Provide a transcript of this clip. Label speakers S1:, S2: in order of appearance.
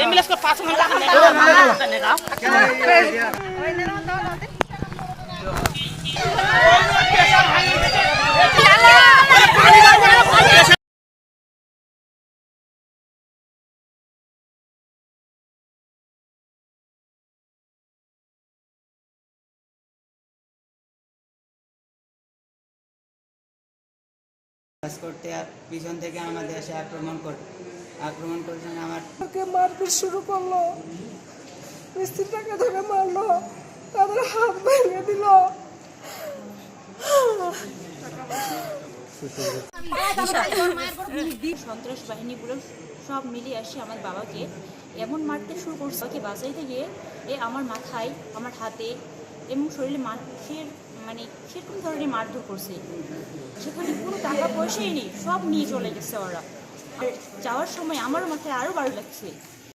S1: Ambulance को पास में लगा কাজ করতে আর পিছন থেকে আমাদের এসে আক্রমণ কর আক্রমণ করছেন আমার।
S2: আমাকে মারপিট শুরু করল। মিস্ত্রিটাকে ধরে মারলো। তাদের হাত ভেঙে দিল।
S3: সন্ত্রাস বাহিনীগুলো সব মিলিয়ে আসে আমার বাবাকে। এমন মারতে শুরু করছে ওকে বাঁচাইতে গিয়ে এ আমার মাথায় আমার হাতে এবং শরীরে মাছের মানে সেরকম ধরনের মারধর করছে। সেখানে টাকা পয়সাই নেই, সব নিয়ে চলে গেছে ওরা। যাওয়ার সময় আমার মাথায় আরও বারো লাগছে।